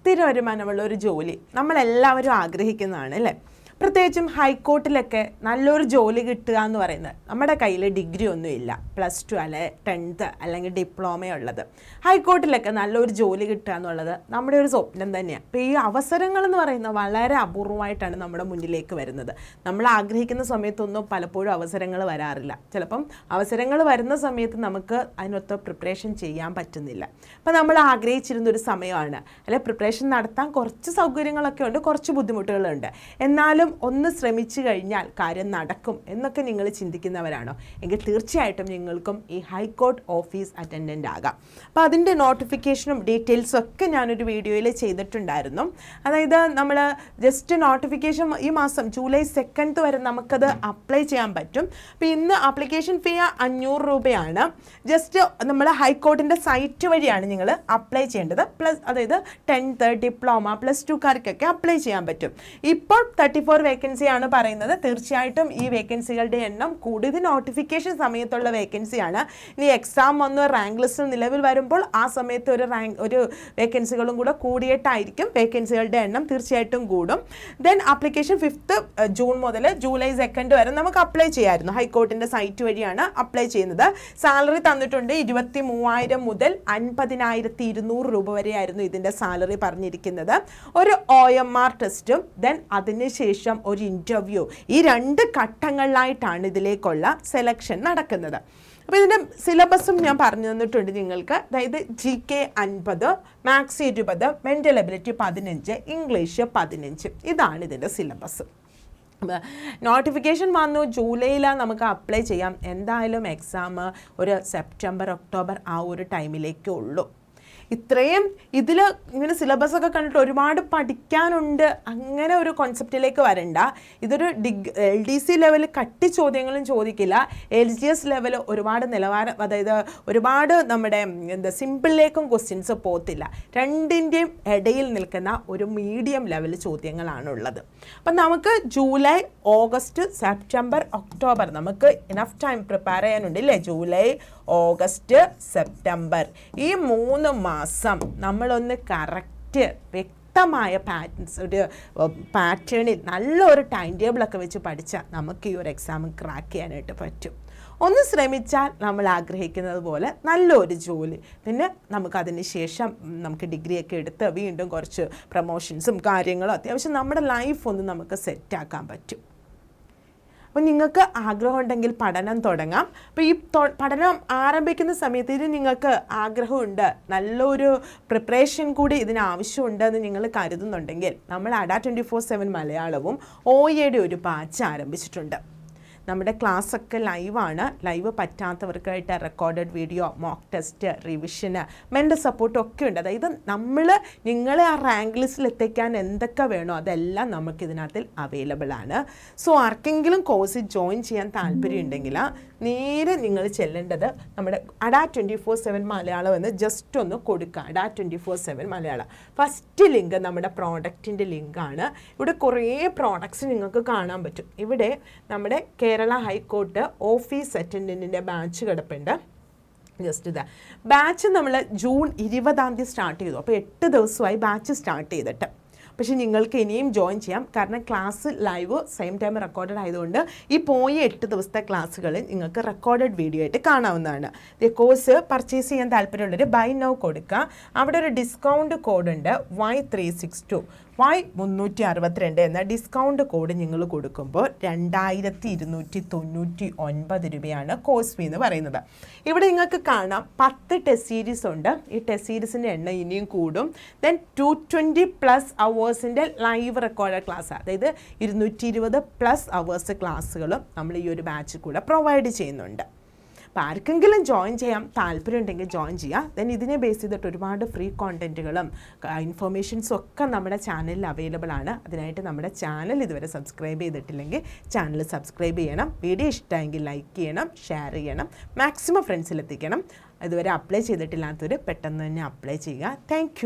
സ്ഥിര വരുമാനമുള്ള ഒരു ജോലി നമ്മളെല്ലാവരും ആഗ്രഹിക്കുന്നതാണ് അല്ലേ? പ്രത്യേകിച്ചും ഹൈക്കോർട്ടിലൊക്കെ നല്ലൊരു ജോലി കിട്ടുക എന്ന് പറയുന്നത് നമ്മുടെ കയ്യിൽ ഡിഗ്രി ഒന്നുമില്ല. പ്ലസ് ടു അല്ലെ ടെൻത്ത് അല്ലെങ്കിൽ ഡിപ്ലോമ ഉള്ളത് ഹൈക്കോർട്ടിലൊക്കെ നല്ലൊരു ജോലി കിട്ടുക എന്നുള്ളത് നമ്മുടെ ഒരു സ്വപ്നം തന്നെയാണ്. അപ്പോൾ ഈ അവസരങ്ങൾ എന്ന് പറയുന്നത് വളരെ അപൂർവമായിട്ടാണ് നമ്മുടെ മുന്നിലേക്ക് വരുന്നത്. നമ്മൾ ആഗ്രഹിക്കുന്ന സമയത്തൊന്നും പലപ്പോഴും അവസരങ്ങൾ വരാറില്ല. ചിലപ്പം അവസരങ്ങൾ വരുന്ന സമയത്ത് നമുക്ക് അതിനൊത്ത പ്രിപ്പറേഷൻ ചെയ്യാൻ പറ്റുന്നില്ല. അപ്പം നമ്മൾ ആഗ്രഹിച്ചിരുന്ന ഒരു സമയമാണ്. അല്ലെ പ്രിപ്പറേഷൻ നടത്താൻ കുറച്ച് സൗകര്യങ്ങളൊക്കെ ഉണ്ട് കുറച്ച് ബുദ്ധിമുട്ടുകളുണ്ട്. എന്നാലും ഒന്ന് ശ്രമിച്ചു കഴിഞ്ഞാൽ കാര്യം നടക്കും എന്നൊക്കെ നിങ്ങൾ ചിന്തിക്കുന്നവരാണോ? എങ്കിൽ തീർച്ചയായിട്ടും നിങ്ങൾക്കും ഈ ഹൈക്കോർട്ട് ഓഫീസ് അറ്റൻഡന്റ് ആകാം. അപ്പോൾ അതിന്റെ നോട്ടിഫിക്കേഷനും ഡീറ്റെയിൽസും ഒക്കെ ഞാനൊരു വീഡിയോയിൽ ചെയ്തിട്ടുണ്ടായിരുന്നു. അതായത് നമ്മൾ ജസ്റ്റ് നോട്ടിഫിക്കേഷൻ ഈ മാസം ജൂലൈ സെക്കൻഡ് വരെ നമുക്കത് അപ്ലൈ ചെയ്യാൻ പറ്റും. അപ്പോൾ ഇന്ന് ആപ്ലിക്കേഷൻ ഫീ അഞ്ഞൂറ് രൂപയാണ്. ജസ്റ്റ് നമ്മൾ ഹൈക്കോർട്ടിന്റെ സൈറ്റ് വഴിയാണ് നിങ്ങൾ അപ്ലൈ ചെയ്യേണ്ടത്. പ്ലസ് അതായത് ടെൻത്ത് ഡിപ്ലോമ പ്ലസ് ടുക്കാർക്കൊക്കെ അപ്ലൈ ചെയ്യാൻ പറ്റും. ഇപ്പോൾ തേർട്ടി ഫോർ വേക്കൻസിയാണ് പറയുന്നത്. തീർച്ചയായിട്ടും ഈ വേക്കൻസികളുടെ എണ്ണം കൂടുതൽ നോട്ടിഫിക്കേഷൻ സമയത്തുള്ള വേക്കൻസിയാണ് ഇനി എക്സാം വന്ന് റാങ്ക് ലിസ്റ്റ് നിലവിൽ വരുമ്പോൾ ആ സമയത്ത് ഒരു റാങ്ക് ഒരു വേക്കൻസികളും കൂടെ കൂടിയിട്ടായിരിക്കും വേക്കൻസികളുടെ എണ്ണം തീർച്ചയായിട്ടും കൂടും. ദെൻ ആപ്ലിക്കേഷൻ ഫിഫ്ത്ത് ജൂൺ മുതൽ ജൂലൈ സെക്കൻഡ് വരെ നമുക്ക് അപ്ലൈ ചെയ്യാമായിരുന്നു ഹൈക്കോർട്ടിന്റെ സൈറ്റ് വഴിയാണ് അപ്ലൈ ചെയ്യുന്നത്. സാലറി തന്നിട്ടുണ്ട് ഇരുപത്തി മൂവായിരം മുതൽ അൻപതിനായിരത്തി ഇരുന്നൂറ് രൂപ വരെയായിരുന്നു ഇതിന്റെ സാലറി പറഞ്ഞിരിക്കുന്നത്. ഒരു ഒ എം ആർ ടെസ്റ്റും ദെൻ അതിനുശേഷം ഒരു ഇന്റർവ്യൂ ഈ രണ്ട് ഘട്ടങ്ങളിലായിട്ടാണ് ഇതിലേക്കുള്ള സെലക്ഷൻ നടക്കുന്നത്. അപ്പോൾ ഇതിന്റെ സിലബസും ഞാൻ പറഞ്ഞു തന്നിട്ടുണ്ട് നിങ്ങൾക്ക്. അതായത് ജി കെ അൻപത് മാത്സ് ഇരുപത് മെന്റൽ എബിലിറ്റി പതിനഞ്ച് ഇംഗ്ലീഷ് പതിനഞ്ച്. ഇതാണ് ഇതിന്റെ സിലബസ് നോട്ടിഫിക്കേഷൻ വന്നു. ജൂലൈയിലാണ് നമുക്ക് അപ്ലൈ ചെയ്യാം. എന്തായാലും എക്സാം ഒരു സെപ്റ്റംബർ ഒക്ടോബർ ആ ഒരു ടൈമിലേക്കേ ഉള്ളൂ. ഇത്രയും ഇതിൽ ഇങ്ങനെ സിലബസ് ഒക്കെ കണ്ടിട്ട് ഒരുപാട് പഠിക്കാനുണ്ട്. അങ്ങനെ ഒരു കോൺസെപ്റ്റിലേക്ക് വരണ്ട. ഇതൊരു ഡിഗ് എൽ ഡി സി ലെവൽ കട്ടി ചോദ്യങ്ങളും ചോദിക്കില്ല. എൽ ജി എസ് ലെവൽ ഒരുപാട് നിലവാരം അതായത് ഒരുപാട് നമ്മുടെ എന്താ സിമ്പിളിലേക്കും ക്വസ്റ്റ്യൻസ് പോകത്തില്ല രണ്ടിന്റെയും ഇടയിൽ നിൽക്കുന്ന ഒരു മീഡിയം ലെവൽ ചോദ്യങ്ങളാണുള്ളത്. അപ്പം നമുക്ക് ജൂലൈ ഓഗസ്റ്റ് സെപ്റ്റംബർ ഒക്ടോബർ നമുക്ക് ഇനഫ് ടൈം പ്രിപ്പയർ ചെയ്യാനുണ്ട് ഇല്ലേ ജൂലൈ ഓഗസ്റ്റ് സെപ്റ്റംബർ. ഈ മൂന്ന് മാസം നമ്മളൊന്ന് കറക്റ്റ് വ്യക്തമായ പാറ്റേൺസ് ഒരു പാറ്റേണിൽ നല്ലൊരു ടൈം ടേബിളൊക്കെ വെച്ച് പഠിച്ചാൽ നമുക്ക് ഈ ഒരു എക്സാം ക്രാക്ക് ചെയ്യാനായിട്ട് പറ്റും. ഒന്ന് ശ്രമിച്ചാൽ നമ്മൾ ആഗ്രഹിക്കുന്നത് പോലെ നല്ലൊരു ജോലി. പിന്നെ നമുക്കതിന് ശേഷം നമുക്ക് ഡിഗ്രിയൊക്കെ എടുത്ത് വീണ്ടും കുറച്ച് പ്രൊമോഷൻസും കാര്യങ്ങളും അത്യാവശ്യം നമ്മുടെ ലൈഫ് ഒന്ന് നമുക്ക് സെറ്റാക്കാൻ പറ്റും. അപ്പോൾ നിങ്ങൾക്ക് ആഗ്രഹമുണ്ടെങ്കിൽ പഠനം തുടങ്ങാം. അപ്പോൾ ഈ പഠനം ആരംഭിക്കുന്ന സമയത്ത് ഇത് നിങ്ങൾക്ക് ആഗ്രഹമുണ്ട്. നല്ലൊരു പ്രിപ്പറേഷൻ കൂടി ഇതിന് ആവശ്യമുണ്ട് എന്ന് നിങ്ങൾ കരുതുന്നുണ്ടെങ്കിൽ നമ്മൾ അഡാ ട്വന്റി ഫോർ സെവൻ മലയാളവും ഒ എയുടെ ഒരു ബാച്ച് ആരംഭിച്ചിട്ടുണ്ട്. നമ്മുടെ ക്ലാസ് ഒക്കെ ലൈവാണ്. Live പറ്റാത്തവർക്കായിട്ട് recorded video mock test revision mental support ഒക്കെ ഉണ്ട്. അതായത് നമ്മൾ നിങ്ങളെ ആ റാങ്ക് ലിസ്റ്റിൽ എത്തിക്കാൻ എന്തൊക്കെ വേണോ അതെല്ലാം നമുക്ക് ഇതിനകത്തിൽ അവൈലബിൾ ആണ്. സോ ആർക്കെങ്കിലും കോഴ്സ് ജോയിൻ ചെയ്യാൻ താല്പര്യമുണ്ടെങ്കിൽ നേരെ നിങ്ങൾ ചെല്ലേണ്ടത് നമ്മുടെ Adda twenty four seven Malayalam എന്ന് ജസ്റ്റ് ഒന്ന് കൊടുക്കുക Adda twenty four seven Malayalam. First link നമ്മുടെ പ്രോഡക്റ്റിന്റെ ലിങ്കാണ്. ഇവിടെ കുറേ പ്രോഡക്ട്സ് നിങ്ങൾക്ക് കാണാൻ പറ്റും. ഇവിടെ നമ്മുടെ കേരള ഹൈക്കോർട്ട് ഓഫീസ് അറ്റൻഡന്റിന്റെ ബാച്ച് കിടപ്പുണ്ട്. ജസ്റ്റ് ഇതാ. ബാച്ച് നമ്മൾ ജൂൺ ഇരുപതാം തീയതി സ്റ്റാർട്ട് ചെയ്തു. അപ്പോൾ എട്ട് ദിവസമായി ബാച്ച് സ്റ്റാർട്ട് ചെയ്തിട്ട്. പക്ഷേ നിങ്ങൾക്ക് ഇനിയും ജോയിൻ ചെയ്യാം. കാരണം class live same time recorded ആയതുകൊണ്ട് ഈ പോയ എട്ട് ദിവസത്തെ ക്ലാസ്സുകളിൽ നിങ്ങൾക്ക് റെക്കോർഡഡ് വീഡിയോ ആയിട്ട് കാണാവുന്നതാണ്. കോഴ്സ് പർച്ചേസ് ചെയ്യാൻ താല്പര്യമുള്ളവർ ബൈ നൗ കൊടുക്കുക. അവിടെ ഒരു ഡിസ്കൗണ്ട് കോഡ് ഉണ്ട് Y three six two Y മുന്നൂറ്റി അറുപത്തിരണ്ട് എന്ന ഡിസ്കൗണ്ട് കോഡ് നിങ്ങൾ കൊടുക്കുമ്പോൾ രണ്ടായിരത്തി ഇരുന്നൂറ്റി തൊണ്ണൂറ്റി ഒൻപത് രൂപയാണ് കോഴ്സ് ഫീ എന്ന് പറയുന്നത്. ഇവിടെ നിങ്ങൾക്ക് കാണാം പത്ത് ടെസ്റ്റ് സീരീസ് ഉണ്ട്. ഈ ടെസ്റ്റ് സീരീസിന്റെ എണ്ണം ഇനിയും കൂടും. ദെൻ ടു ട്വന്റി പ്ലസ് അവേഴ്സിന്റെ ലൈവ് റെക്കോർഡ് ക്ലാസ് അതായത് ഇരുന്നൂറ്റി ഇരുപത് പ്ലസ് അവേഴ്സ് ക്ലാസ്സുകളും നമ്മൾ ഈ ഒരു ബാച്ചിൽ കൂടെ പ്രൊവൈഡ് ചെയ്യുന്നുണ്ട്. അപ്പോൾ ആർക്കെങ്കിലും ജോയിൻ ചെയ്യാം താല്പര്യം ഉണ്ടെങ്കിൽ ജോയിൻ ചെയ്യാം. ദെൻ ഇതിനെ ബേസ് ചെയ്തിട്ട് ഒരുപാട് ഫ്രീ കോണ്ടന്റുകളും ഇൻഫർമേഷൻസും ഒക്കെ നമ്മുടെ ചാനലിൽ അവൈലബിൾ ആണ്. അതിനായിട്ട് നമ്മുടെ ചാനൽ ഇതുവരെ സബ്സ്ക്രൈബ് ചെയ്തിട്ടില്ലെങ്കിൽ ചാനൽ സബ്സ്ക്രൈബ് ചെയ്യണം. വീഡിയോ ഇഷ്ടമെങ്കിൽ ലൈക്ക് ചെയ്യണം ഷെയർ ചെയ്യണം മാക്സിമം ഫ്രണ്ട്സിലെത്തിക്കണം ഇതുവരെ അപ്ലൈ ചെയ്തിട്ടില്ലാത്തവർ പെട്ടെന്ന് തന്നെ അപ്ലൈ ചെയ്യുക. താങ്ക്